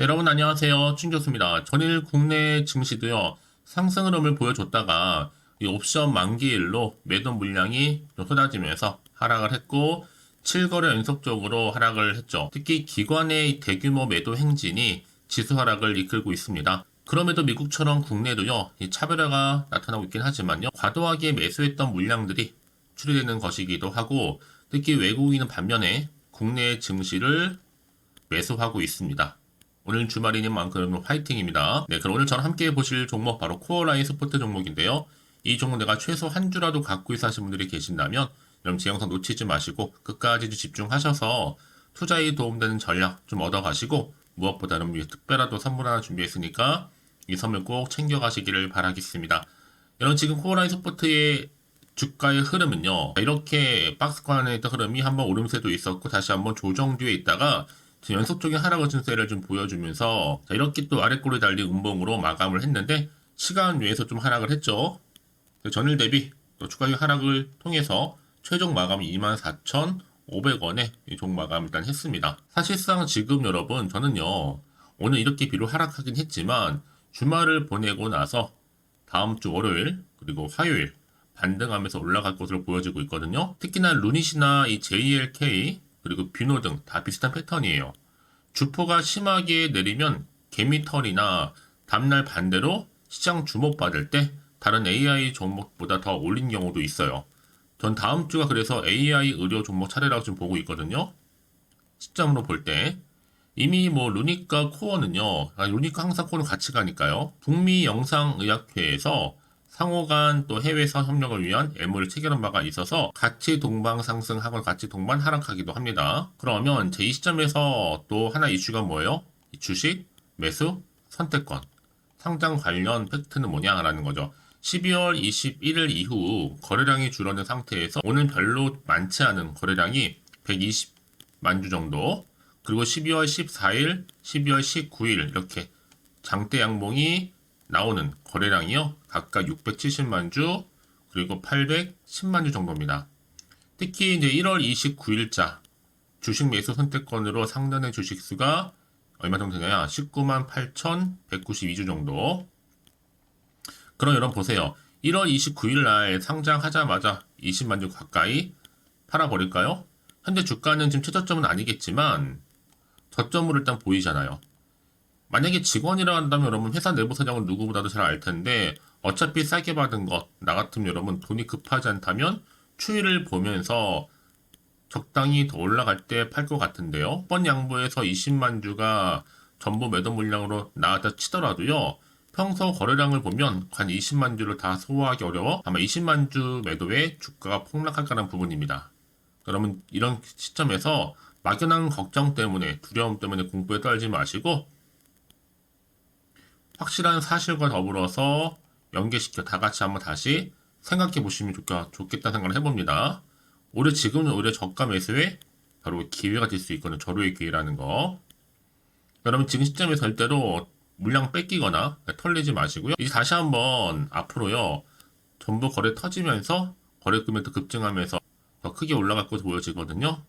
네, 여러분 안녕하세요. 충교수입니다. 전일 국내 증시도요. 상승 흐름을 보여줬다가 이 옵션 만기일로 매도 물량이 좀 쏟아지면서 하락을 했고 7거래 연속적으로 하락을 했죠. 특히 기관의 대규모 매도 행진이 지수 하락을 이끌고 있습니다. 그럼에도 미국처럼 국내도요. 이 차별화가 나타나고 있긴 하지만요. 과도하게 매수했던 물량들이 추리되는 것이기도 하고 특히 외국인은 반면에 국내 증시를 매수하고 있습니다. 오늘 주말이니 만큼 화이팅입니다. 네, 그럼 오늘 저랑 함께 보실 종목 바로 코어라인 스포트 종목인데요. 이 종목 내가 최소 한 주라도 갖고 있어 하신 분들이 계신다면 여러분 제 영상 놓치지 마시고 끝까지 집중하셔서 투자에 도움되는 전략 좀 얻어가시고 무엇보다는 특별한 또 선물 하나 준비했으니까 이 선물 꼭 챙겨가시기를 바라겠습니다. 여러분 지금 코어라인 스포트의 주가의 흐름은요 이렇게 박스권에 있던 흐름이 한번 오름세도 있었고 다시 한번 조정 뒤에 있다가 연속적인 하락 증세를 좀 보여주면서 자, 이렇게 또 아래꼬리 달린 음봉으로 마감을 했는데 시간 외에서 좀 하락을 했죠. 전일 대비 또 추가적인 하락을 통해서 최종 마감이 24,500원에 종 마감 일단 했습니다. 사실상 지금 여러분 저는요 오늘 이렇게 비로 하락하긴 했지만 주말을 보내고 나서 다음 주 월요일 그리고 화요일 반등하면서 올라갈 것으로 보여지고 있거든요. 특히나 루닛이나 이 JLK 그리고 비노 등 다 비슷한 패턴이에요. 주포가 심하게 내리면 개미털이나 다음날 반대로 시장 주목받을 때 다른 AI 종목보다 더 올린 경우도 있어요. 전 다음 주가 그래서 AI 의료 종목 차례라고 좀 보고 있거든요. 시점으로 볼 때. 이미 뭐 루닉과 코어는요. 아, 루닉과 항상 코어는 같이 가니까요. 북미 영상의학회에서 상호 간 또 해외사 협력을 위한 애무를 체결한 바가 있어서 같이 동방 상승하고 같이 동반 하락하기도 합니다. 그러면 제 이 시점에서 또 하나 이슈가 뭐예요? 이 주식, 매수, 선택권. 상장 관련 팩트는 뭐냐라는 거죠. 12월 21일 이후 거래량이 줄어든 상태에서 오늘 별로 많지 않은 거래량이 120만 주 정도 그리고 12월 14일, 12월 19일 이렇게 장대 양봉이 나오는 거래량이요. 각각 670만 주 그리고 810만 주 정도입니다. 특히 이제 1월 29일자 주식 매수 선택권으로 상단의 주식 수가 얼마 정도 되냐? 19만 8,192주 정도. 그럼 여러분 보세요. 1월 29일 날 상장하자마자 20만 주 가까이 팔아버릴까요? 현재 주가는 지금 최저점은 아니겠지만 저점으로 일단 보이잖아요. 만약에 직원이라 한다면 여러분 회사 내부 사정은 누구보다도 잘 알 텐데 어차피 싸게 받은 것 나 같으면 여러분 돈이 급하지 않다면 추이를 보면서 적당히 더 올라갈 때 팔 것 같은데요. 번 양보에서 20만 주가 전부 매도 물량으로 나왔다 치더라도요. 평소 거래량을 보면 관 20만 주를 다 소화하기 어려워 아마 20만 주 매도에 주가가 폭락할 거라는 부분입니다. 그러면 이런 시점에서 막연한 걱정 때문에 두려움 때문에 공부에 떨지 마시고 확실한 사실과 더불어서 연계시켜 다 같이 한번 다시 생각해 보시면 좋겠, 좋겠다 생각을 해봅니다. 올해 지금은 오히려 저가 매수에 바로 기회가 될 수 있거든요. 절호의 기회라는 거. 여러분 지금 시점에 절대로 물량 뺏기거나 털리지 마시고요. 이제 다시 한번 앞으로요. 전부 거래 터지면서 거래 금액도 급증하면서 더 크게 올라갈 것으로 보여지거든요.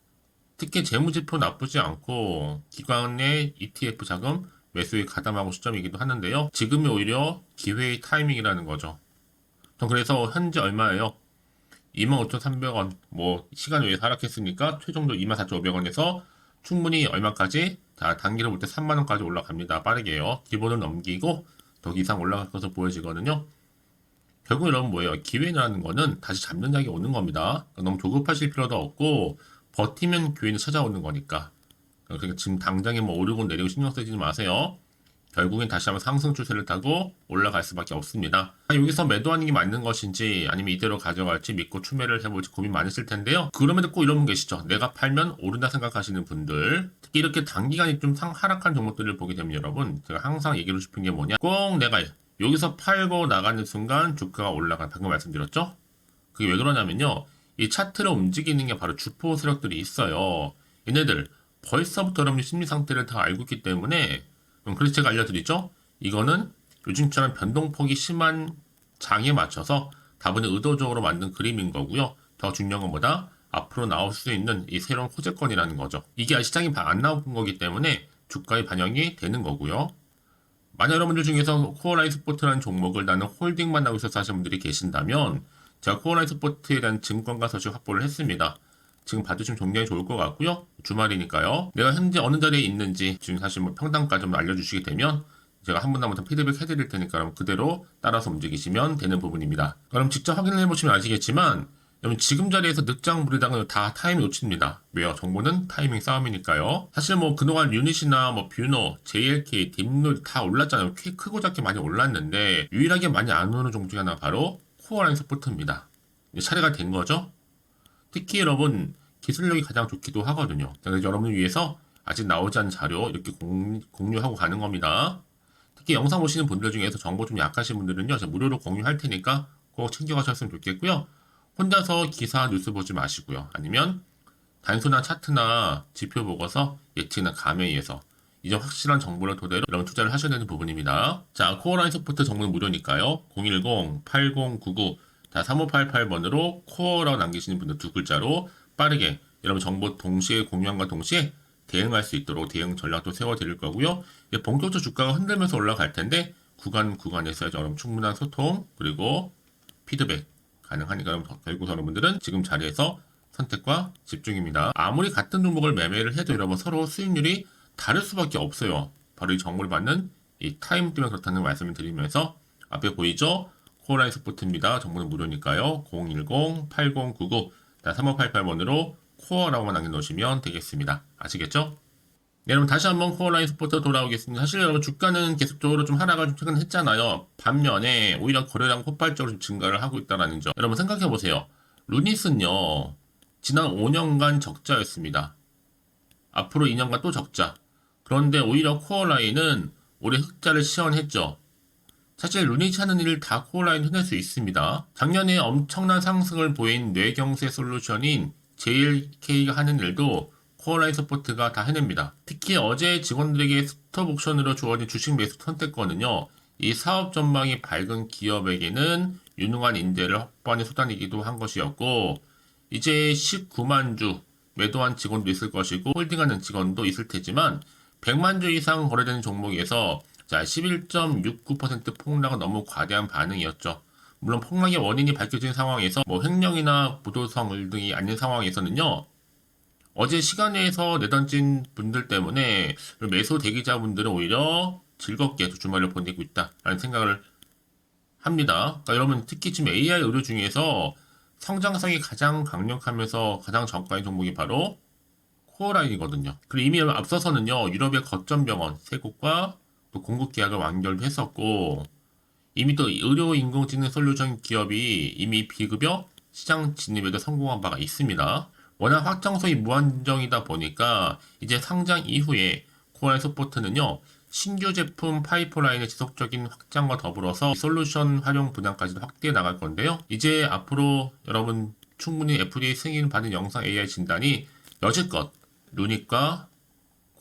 특히 재무지표 나쁘지 않고 기관의 ETF 자금 매수에 가담하고 시점이기도 하는데요. 지금이 오히려 기회의 타이밍이라는 거죠. 전 그래서 현재 얼마예요? 25,300원 뭐 시간 외에 하락했으니까 최종적으로 24,500원에서 충분히 얼마까지 자 단기로 볼 때 3만원까지 올라갑니다. 빠르게요. 기본을 넘기고 더 이상 올라갈 것으로 보여지거든요. 결국 여러분 뭐예요? 기회라는 거는 다시 잡는 장이 오는 겁니다. 너무 조급하실 필요도 없고 버티면 기회는 찾아오는 거니까. 그러니까 지금 당장에 뭐 오르고 내리고 신경 쓰지 마세요. 결국엔 다시 한번 상승 추세를 타고 올라갈 수밖에 없습니다. 여기서 매도하는 게 맞는 것인지 아니면 이대로 가져갈지 믿고 추매를 해볼지 고민 많으실 텐데요. 그럼에도 꼭 이런 분 계시죠. 내가 팔면 오른다 생각하시는 분들 특히 이렇게 단기간에 좀 상 하락한 종목들을 보게 되면 여러분 제가 항상 얘기하고 싶은 게 뭐냐 꼭 내가 여기서 팔고 나가는 순간 주가가 올라가 방금 말씀드렸죠? 그게 왜 그러냐면요. 이 차트를 움직이는 게 바로 주포 세력들이 있어요. 얘네들 벌써부터 여러분이 심리 상태를 다 알고 있기 때문에 음, 그래서 제가 알려드리죠. 이거는 요즘처럼 변동폭이 심한 장에 맞춰서 다분히 의도적으로 만든 그림인 거고요. 더 중요한 건 뭐다? 앞으로 나올 수 있는 이 새로운 호재권이라는 거죠. 이게 시장이 안 나온 거기 때문에 주가에 반영이 되는 거고요. 만약 여러분들 중에서 코어라인 스포트라는 종목을 나는 홀딩만 하고 있어서 하시는 분들이 계신다면 제가 코어라인 스포트에 대한 증권과 서식 확보를 했습니다. 지금 봐주시면 굉장히 좋을 것 같고요. 주말이니까요. 내가 현재 어느 자리에 있는지 지금 사실 뭐 평단까지 좀 알려주시게 되면 제가 한 분 한분 피드백 해드릴 테니까 그대로 따라서 움직이시면 되는 부분입니다. 그럼 직접 확인을 해보시면 아시겠지만 지금 자리에서 늦장 부리다가 다 타이밍 놓칩니다. 왜요? 정보는 타이밍 싸움이니까요. 사실 뭐 그동안 유닛이나 뭐 뷰노, JLK, 딥룰 다 올랐잖아요. 꽤 크고 작게 많이 올랐는데 유일하게 많이 안 오르는 종목이 하나 바로 코어라인 서포트입니다. 차례가 된 거죠. 특히 여러분 기술력이 가장 좋기도 하거든요. 그래서 여러분을 위해서 아직 나오지 않은 자료 이렇게 공, 공유하고 가는 겁니다. 특히 영상 보시는 분들 중에서 정보 좀 약하신 분들은요, 제가 무료로 공유할 테니까 꼭 챙겨가셨으면 좋겠고요. 혼자서 기사 뉴스 보지 마시고요. 아니면 단순한 차트나 지표 보고서 예측이나 감에 의해서 이제 확실한 정보를 토대로 이런 투자를 하셔야 되는 부분입니다. 자, 코어라인 서포트 정보는 무료니까요. 010-8099 자, 3588번으로 코어라고 남기시는 분들 두 글자로 빠르게 여러분 정보 동시에 공유함과 동시에 대응할 수 있도록 대응 전략도 세워드릴 거고요. 본격적으로 주가가 흔들면서 올라갈 텐데 구간 구간에서 여러분 충분한 소통 그리고 피드백 가능하니까 여러분 결국 여러분들은 지금 자리에서 선택과 집중입니다. 아무리 같은 종목을 매매를 해도 여러분 서로 수익률이 다를 수밖에 없어요. 바로 이 정보를 받는 이 타임 때문에 그렇다는 말씀을 드리면서 앞에 보이죠? 코어라인 스포트입니다. 정보는 무료니까요. 010-8099 3588번으로 코어라고만 남겨놓으시면 되겠습니다. 아시겠죠? 네, 여러분 다시 한번 코어라인 스포트 돌아오겠습니다. 사실 여러분 주가는 계속적으로 좀 하락을 좀 최근 했잖아요. 반면에 오히려 거래량 폭발적으로 좀 증가를 하고 있다는 점. 여러분 생각해 보세요. 루닛은요 지난 5년간 적자였습니다. 앞으로 2년간 또 적자. 그런데 오히려 코어라인은 올해 흑자를 시현했죠. 사실 루닛이 하는 일을 다 코어라인 해낼 수 있습니다. 작년에 엄청난 상승을 보인 뇌경색 솔루션인 JLK가 하는 일도 코어라인 서포트가 다 해냅니다. 특히 어제 직원들에게 스톱 옵션으로 주어진 주식 매수 선택권은요. 이 사업 전망이 밝은 기업에게는 유능한 인재를 확보하는 수단이기도 한 것이었고 이제 19만 주 매도한 직원도 있을 것이고 홀딩하는 직원도 있을 테지만 100만 주 이상 거래되는 종목에서 자 11.69% 폭락은 너무 과대한 반응이었죠. 물론 폭락의 원인이 밝혀진 상황에서 뭐 횡령이나 부도성 등이 아닌 상황에서는요. 어제 시간 내에서 내던진 분들 때문에 매수 대기자분들은 오히려 즐겁게 주말을 보내고 있다라는 생각을 합니다. 그러니까 여러분 특히 지금 AI 의료 중에서 성장성이 가장 강력하면서 가장 저가인 종목이 바로 코어라인이거든요. 그리고 이미 앞서서는요 유럽의 거점 병원 세 곳과 또 공급 계약을 완결도 했었고 이미 또 의료 인공지능 솔루션 기업이 이미 비급여 시장 진입에도 성공한 바가 있습니다. 워낙 확장성이 무한정이다 보니까 이제 상장 이후에 코어라인 스포트는요 신규 제품 파이프라인의 지속적인 확장과 더불어서 솔루션 활용 분야까지도 확대해 나갈 건데요. 이제 앞으로 여러분 충분히 FDA 승인 받은 영상 AI 진단이 여지껏 루닛과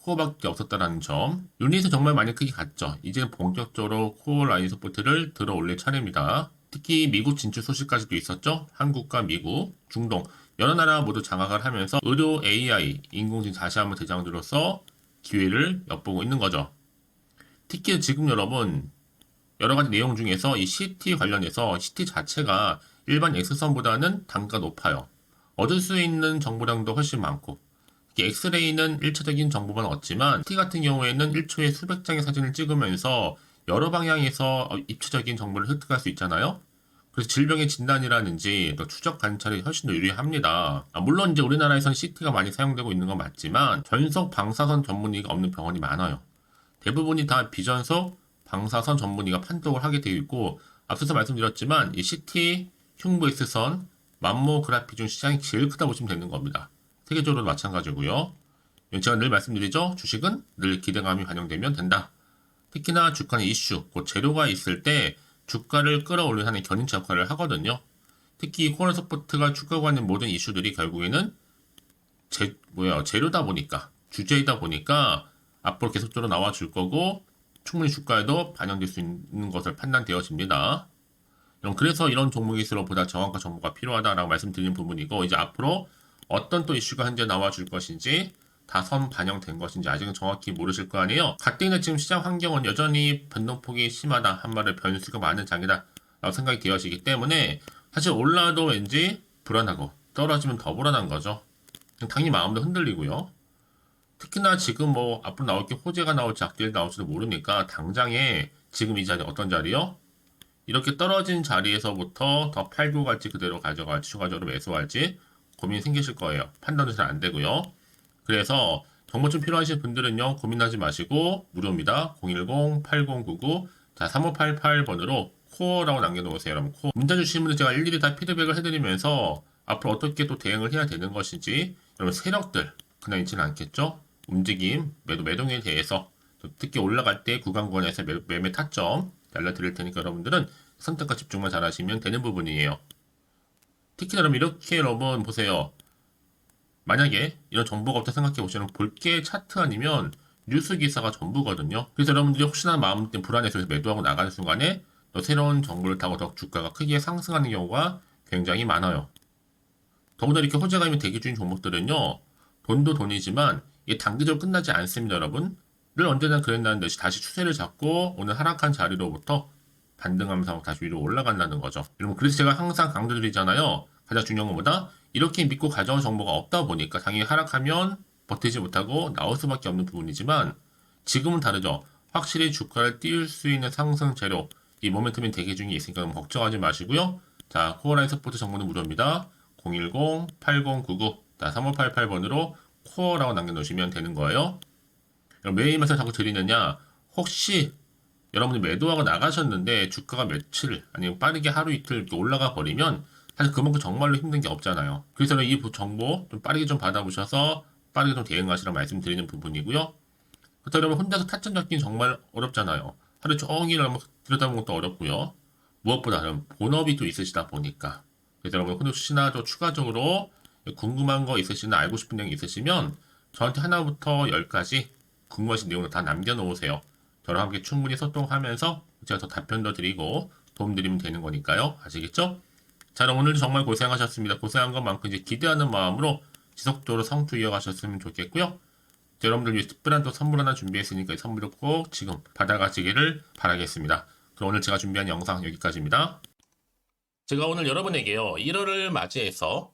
코어밖에 없었다라는 점. 유닛은 정말 많이 크게 갔죠. 이제는 본격적으로 코어 라인 서포트를 들어 올릴 차례입니다. 특히 미국 진출 소식까지도 있었죠. 한국과 미국, 중동 여러 나라 모두 장악을 하면서 의료 AI, 인공지능 다시 한번 대장으로서 기회를 엿보고 있는 거죠. 특히 지금 여러분 여러 가지 내용 중에서 이 CT 관련해서 CT 자체가 일반 엑스선보다는 단가 높아요. 얻을 수 있는 정보량도 훨씬 많고 엑스레이는 1차적인 정보만 얻지만 T 같은 경우에는 1초에 수백 장의 사진을 찍으면서 여러 방향에서 입체적인 정보를 획득할 수 있잖아요. 그래서 질병의 진단이라든지 또 추적 관찰이 훨씬 더 유리합니다. 아, 물론 이제 우리나라에선 CT가 많이 사용되고 있는 건 맞지만 전속 방사선 전문의가 없는 병원이 많아요. 대부분이 다 비전속 방사선 전문의가 판독을 하게 되어 있고 앞서서 말씀드렸지만 이 CT, 흉부엑스선, 맘모그라피 중 시장이 제일 크다 보시면 되는 겁니다. 세계적으로도 마찬가지고요. 제가 늘 말씀드리죠. 주식은 늘 기대감이 반영되면 된다. 특히나 주가의 이슈, 곧 재료가 있을 때 주가를 끌어올리는 하는 견인차 역할을 하거든요. 특히 코너 서포트가 주가고 하는 모든 이슈들이 결국에는 재, 뭐야, 재료다 보니까, 주제이다 보니까 앞으로 계속적으로 나와줄 거고 충분히 주가에도 반영될 수 있는 것을 판단되어집니다. 그래서 이런 종목일수록 보다 정확한 정보가 필요하다라고 말씀드리는 부분이고 이제 앞으로 어떤 또 이슈가 현재 나와줄 것인지 다선 반영된 것인지 아직은 정확히 모르실 거 아니에요. 가뜩이나 지금 시장 환경은 여전히 변동폭이 심하다. 한 말에 변수가 많은 장이다. 라고 생각이 되어지기 때문에 사실 올라도 왠지 불안하고 떨어지면 더 불안한 거죠. 당연히 마음도 흔들리고요. 특히나 지금 뭐 앞으로 나올 게 호재가 나올지 악재가 나올지도 모르니까 당장에 지금 이 자리 어떤 자리요? 이렇게 떨어진 자리에서부터 더 팔고 갈지 그대로 가져갈지 추가적으로 매수할지 고민이 생기실 거예요. 판단도 잘 안 되고요. 그래서 정보 좀 필요하신 분들은요 고민하지 마시고 무료입니다. 010-8099 자 3588번으로 코어라고 남겨놓으세요. 여러분 코어 문자 주시는 분들 제가 일일이 다 피드백을 해드리면서 앞으로 어떻게 또 대응을 해야 되는 것인지 여러분 세력들 그냥 있지는 않겠죠? 움직임 매도 매동에 대해서 또 특히 올라갈 때 구간권에서 매, 매매 타점 알려드릴 테니까 여러분들은 선택과 집중만 잘하시면 되는 부분이에요. 특히 여러분 이렇게 여러분 보세요. 만약에 이런 정보가 없다 생각해 보시면 볼게 차트 아니면 뉴스 기사가 전부거든요. 그래서 여러분들이 혹시나 마음 때문에 불안해서 매도하고 나가는 순간에 또 새로운 정보를 타고 더 주가가 크게 상승하는 경우가 굉장히 많아요. 더군다나 이렇게 호재감이 대기 중인 종목들은요. 돈도 돈이지만 이게 단기적으로 끝나지 않습니다, 여러분. 늘 언제나 그랬다는 듯이 다시 추세를 잡고 오늘 하락한 자리로부터 반등하면서 다시 위로 올라간다는 거죠. 여러분, 그래서 제가 항상 강조드리잖아요. 가장 중요한 것보다 이렇게 믿고 가져온 정보가 없다 보니까 당연히 하락하면 버티지 못하고 나올 수밖에 없는 부분이지만 지금은 다르죠. 확실히 주가를 띄울 수 있는 상승 재료, 이 모멘텀이 대기 중에 있으니까 걱정하지 마시고요. 자, 코어라인 스포트 정보는 무료입니다. 010-8099, 3588번으로 코어라고 남겨놓으시면 되는 거예요. 매일 말씀 자꾸 드리느냐? 혹시 여러분이 매도하고 나가셨는데 주가가 며칠 아니면 빠르게 하루 이틀 이렇게 올라가 버리면 사실 그만큼 정말로 힘든 게 없잖아요. 그래서 이 정보 좀 빠르게 좀 받아보셔서 빠르게 좀 대응하시라 말씀드리는 부분이고요. 그렇다 여러분 혼자서 타점 잡기는 정말 어렵잖아요. 하루 종일 들여다보는 것도 어렵고요. 무엇보다 여러분 본업이 또 있으시다 보니까 그래서 여러분 혹시나 또 추가적으로 궁금한 거 있으시나 알고 싶은 내용 있으시면 저한테 하나부터 열까지 궁금하신 내용을 다 남겨놓으세요. 저랑 함께 충분히 소통하면서 제가 더 답변도 드리고 도움드리면 되는 거니까요. 아시겠죠? 자, 그럼 오늘도 정말 고생하셨습니다. 고생한 것만큼 이제 기대하는 마음으로 지속적으로 성투 이어가셨으면 좋겠고요. 자, 여러분들 위해 특별한 또 선물 하나 준비했으니까 이 선물을 꼭 지금 받아가시기를 바라겠습니다. 그럼 오늘 제가 준비한 영상 여기까지입니다. 제가 오늘 여러분에게요. 1월을 맞이해서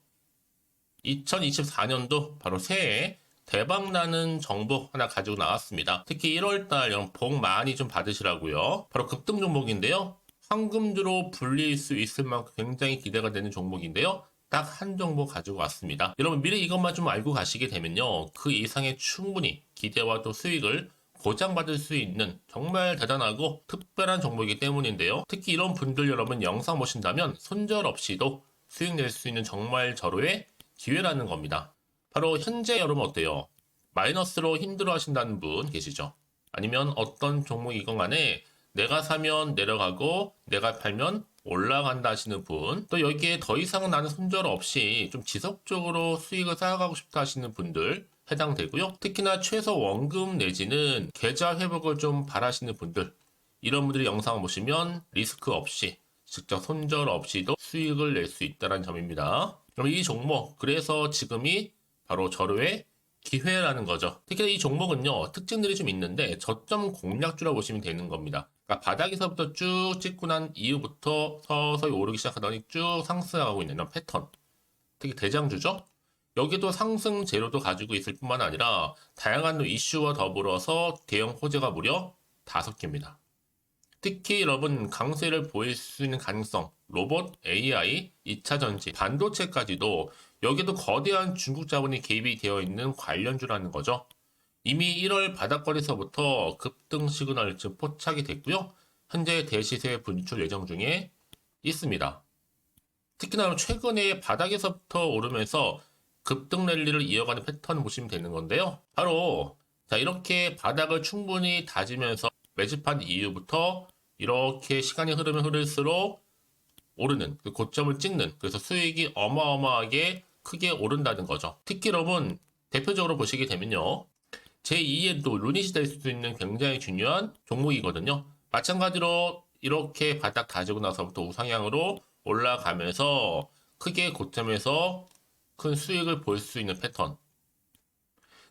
2024년도 바로 새해 대박나는 정보 하나 가지고 나왔습니다. 특히 1월달 복 많이 좀 받으시라고요. 바로 급등 종목인데요. 황금주로 불릴 수 있을 만큼 굉장히 기대가 되는 종목인데요. 딱한 종목 가지고 왔습니다. 여러분 미리 이것만 좀 알고 가시게 되면요. 그 이상의 충분히 기대와 또 수익을 보장받을 수 있는 정말 대단하고 특별한 종목이기 때문인데요. 특히 이런 분들 여러분 영상 보신다면 손절 없이도 수익 낼 수 있는 정말 절호의 기회라는 겁니다. 바로 현재 여러분 어때요? 마이너스로 힘들어 하신다는 분 계시죠? 아니면 어떤 종목이건 간에 내가 사면 내려가고 내가 팔면 올라간다 하시는 분, 또 여기에 더 이상 나는 손절 없이 좀 지속적으로 수익을 쌓아가고 싶다 하시는 분들 해당되고요. 특히나 최소 원금 내지는 계좌 회복을 좀 바라시는 분들, 이런 분들이 영상을 보시면 리스크 없이 직접 손절 없이도 수익을 낼 수 있다는 점입니다. 그럼 이 종목, 그래서 지금이 바로 절호의 기회라는 거죠. 특히 이 종목은요, 특징들이 좀 있는데 저점 공략주라고 보시면 되는 겁니다. 그러니까 바닥에서부터 쭉 찍고 난 이후부터 서서히 오르기 시작하더니 쭉 상승하고 있는 이런 패턴. 특히 대장주죠? 여기도 상승 재료도 가지고 있을 뿐만 아니라 다양한 이슈와 더불어서 대형 호재가 무려 다섯 개입니다. 특히 여러분 강세를 보일 수 있는 가능성, 로봇, AI, 2차 전지, 반도체까지도 여기도 거대한 중국 자본이 개입이 되어 있는 관련주라는 거죠. 이미 1월 바닥거리에서부터 급등 시그널 즉 포착이 됐고요. 현재 대시세 분출 예정 중에 있습니다. 특히나 최근에 바닥에서부터 오르면서 급등 랠리를 이어가는 패턴을 보시면 되는 건데요. 바로 자 이렇게 바닥을 충분히 다지면서 매집한 이후부터 이렇게 시간이 흐르면 흐를수록 오르는 그 고점을 찍는 그래서 수익이 어마어마하게 크게 오른다는 거죠. 특히 여러분 대표적으로 보시게 되면요. 제2의 또 루닛이 될수 있는 굉장히 중요한 종목이거든요. 마찬가지로 이렇게 바닥 다지고 나서부터 우상향으로 올라가면서 크게 고점에서 큰 수익을 볼 수 있는 패턴.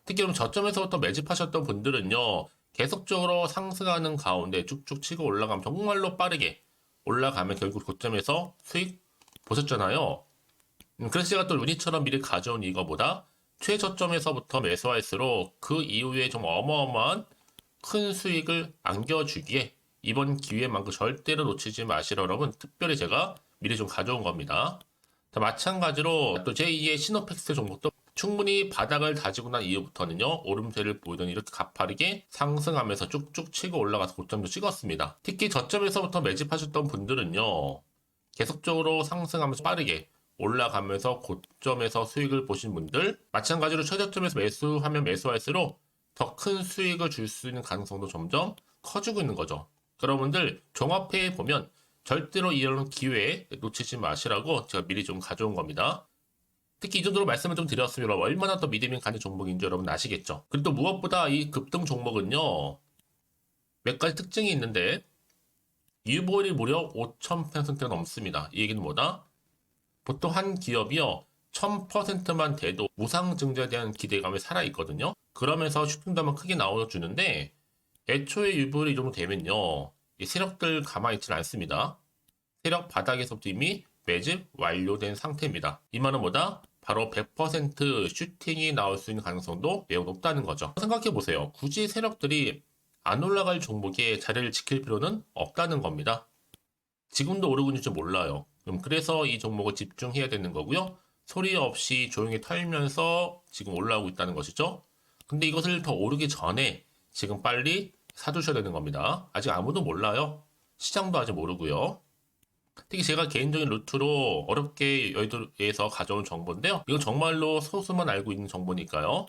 특히 그럼 저점에서부터 매집하셨던 분들은요, 계속적으로 상승하는 가운데 쭉쭉 치고 올라가면 정말로 빠르게 올라가면 결국 고점에서 수익 보셨잖아요. 음, 그래서 제가 또 루니처럼 미리 가져온 이거보다 최저점에서부터 매수할수록 그 이후에 좀 어마어마한 큰 수익을 안겨주기에 이번 기회만큼 절대로 놓치지 마시라 여러분 특별히 제가 미리 좀 가져온 겁니다. 자, 마찬가지로 또 제2의 시노팩스 종목도 충분히 바닥을 다지고 난 이후부터는요 오름세를 보이더니 이렇게 가파르게 상승하면서 쭉쭉 치고 올라가서 고점도 찍었습니다. 특히 저점에서부터 매집하셨던 분들은요 계속적으로 상승하면서 빠르게 올라가면서 고점에서 수익을 보신 분들 마찬가지로 최저점에서 매수하면 매수할수록 더 큰 수익을 줄 수 있는 가능성도 점점 커지고 있는 거죠. 여러분들 종합해 보면 절대로 이런 기회 놓치지 마시라고 제가 미리 좀 가져온 겁니다. 특히 이 정도로 말씀을 좀 드렸으면 얼마나 더 믿음이 가는 종목인지 여러분 아시겠죠? 그리고 또 무엇보다 이 급등 종목은요 몇 가지 특징이 있는데 유보율이 무려 5,000%가 넘습니다. 이 얘기는 뭐다? 보통 한 기업이요 1000%만 돼도 무상 증자에 대한 기대감이 살아있거든요. 그러면서 한번 크게 나와주는데 애초에 유보율이 이 정도 되면요 이 세력들 가만히 있지는 않습니다. 세력 바닥에서부터 이미 매집 완료된 상태입니다. 이 말은 뭐다? 바로 100% 슈팅이 나올 수 있는 가능성도 매우 높다는 거죠. 생각해 보세요. 굳이 세력들이 안 올라갈 종목에 자리를 지킬 필요는 없다는 겁니다. 지금도 오르고 있는지 몰라요. 그럼 그래서 이 종목을 집중해야 되는 거고요. 소리 없이 조용히 털면서 지금 올라오고 있다는 것이죠. 근데 이것을 더 오르기 전에 지금 빨리 사두셔야 되는 겁니다. 아직 아무도 몰라요. 시장도 아직 모르고요. 특히 제가 개인적인 루트로 어렵게 여의도에서 가져온 정보인데요. 이건 정말로 소수만 알고 있는 정보니까요.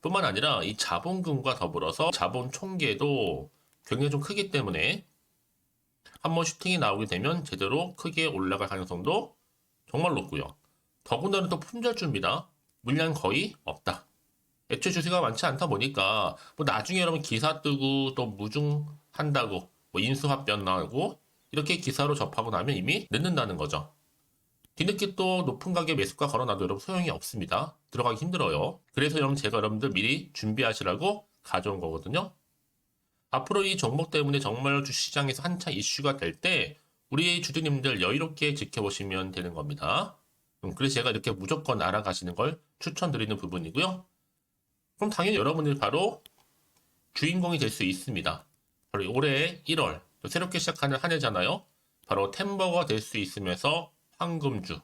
뿐만 아니라 이 자본금과 더불어서 자본 총계도 굉장히 좀 크기 때문에 한번 슈팅이 나오게 되면 제대로 크게 올라갈 가능성도 정말 높고요. 더군다나 또 품절주입니다. 물량 거의 없다. 애초에 주세가 많지 않다 보니까 뭐 나중에 여러분 기사 뜨고 또 무중한다고 뭐 인수합병 나오고 이렇게 기사로 접하고 나면 이미 늦는다는 거죠. 뒤늦게 또 높은 가격 매수가 걸어놔도 여러분 소용이 없습니다. 들어가기 힘들어요. 그래서 여러분 제가 여러분들 미리 준비하시라고 가져온 거거든요. 앞으로 이 종목 때문에 정말 주시장에서 한차 이슈가 될 때 우리 주주님들 여유롭게 지켜보시면 되는 겁니다. 음, 그래서 제가 이렇게 무조건 알아가시는 걸 추천드리는 부분이고요. 그럼 당연히 여러분들이 바로 주인공이 될 수 있습니다. 바로 올해 1월 또 새롭게 시작하는 한 해잖아요. 바로 템버가 될 수 있으면서 황금주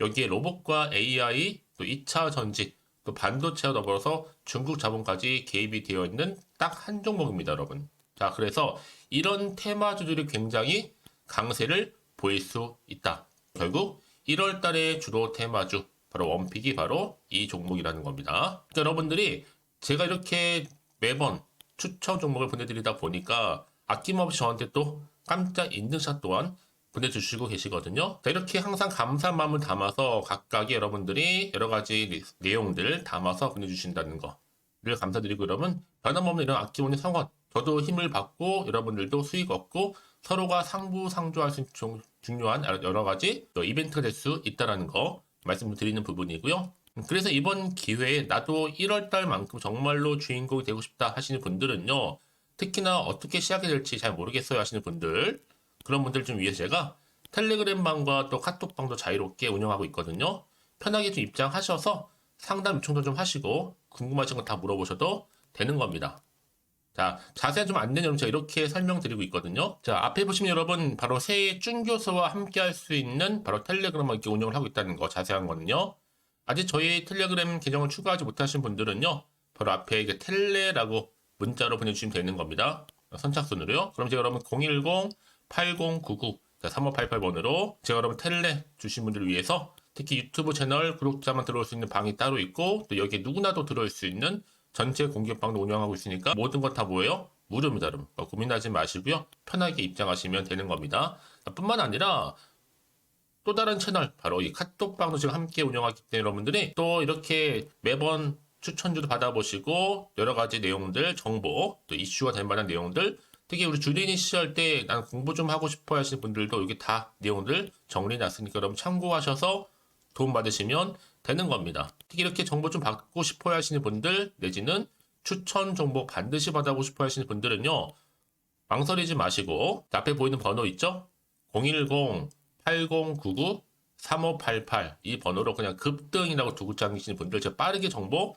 여기에 로봇과 AI 또 2차 전지 또 반도체와 더불어서 중국 자본까지 개입이 되어 있는 딱 한 종목입니다, 여러분. 자, 그래서 이런 테마주들이 굉장히 강세를 보일 수 있다. 결국 1월 달에 주로 테마주 바로 원픽이 바로 이 종목이라는 겁니다. 그러니까 여러분들이 제가 이렇게 매번 추천 종목을 보내드리다 보니까 아낌없이 저한테 또 깜짝 인증샷 또한 보내주시고 계시거든요. 자, 이렇게 항상 감사한 마음을 담아서 각각의 여러분들이 여러 가지 내용들 담아서 보내주신다는 거를 감사드리고 여러분 변함없는 이런 아낌없는 성원 저도 힘을 받고 여러분들도 수익 얻고 서로가 상부상조할 수 있는 중요한 여러 가지 또 이벤트가 될 수 있다는 거 말씀드리는 부분이고요. 그래서 이번 기회에 나도 1월달만큼 정말로 주인공이 되고 싶다 하시는 분들은요. 특히나 어떻게 시작이 될지 잘 모르겠어요 하시는 분들 그런 분들 좀 위해서 제가 텔레그램 방과 또 카톡 방도 자유롭게 운영하고 있거든요. 편하게 좀 입장하셔서 상담 요청도 좀 하시고 궁금하신 거 다 물어보셔도 되는 겁니다. 자, 자세한 좀 안내 내용 제가 이렇게 설명드리고 있거든요. 자, 앞에 보시면 여러분 바로 새해 쭌교수와 함께 할 수 있는 바로 텔레그램을 이렇게 운영을 하고 있다는 거 자세한 거는요. 아직 저희 텔레그램 계정을 추가하지 못하신 분들은요. 바로 앞에 이게 텔레라고 문자로 보내주시면 되는 겁니다. 선착순으로요. 그럼 제가 여러분 010-8099 3588번으로 제가 여러분 텔레 주신 분들을 위해서 특히 유튜브 채널 구독자만 들어올 수 있는 방이 따로 있고 또 여기에 누구나도 들어올 수 있는 전체 공개방도 운영하고 있으니까 모든 것다 뭐예요? 무료입니다, 여러분. 고민하지 마시고요. 편하게 입장하시면 되는 겁니다. 뿐만 아니라 또 다른 채널, 바로 이 카톡방도 지금 함께 운영하기 때문에 여러분들이 또 이렇게 매번 추천주도 받아보시고 여러 가지 내용들, 정보, 또 이슈가 될 만한 내용들, 특히 우리 주린이 시절 때 난 공부 좀 하고 싶어 하시는 분들도 여기 다 내용들 정리해놨으니까 여러분 참고하셔서 도움 받으시면 되는 겁니다. 특히 이렇게 정보 좀 받고 싶어 하시는 분들 내지는 추천 정보 반드시 받아보고 싶어 하시는 분들은요. 망설이지 마시고 앞에 보이는 번호 있죠? 010-8099-3588 이 번호로 그냥 급등이라고 두고 다니시는 분들 제가 빠르게 정보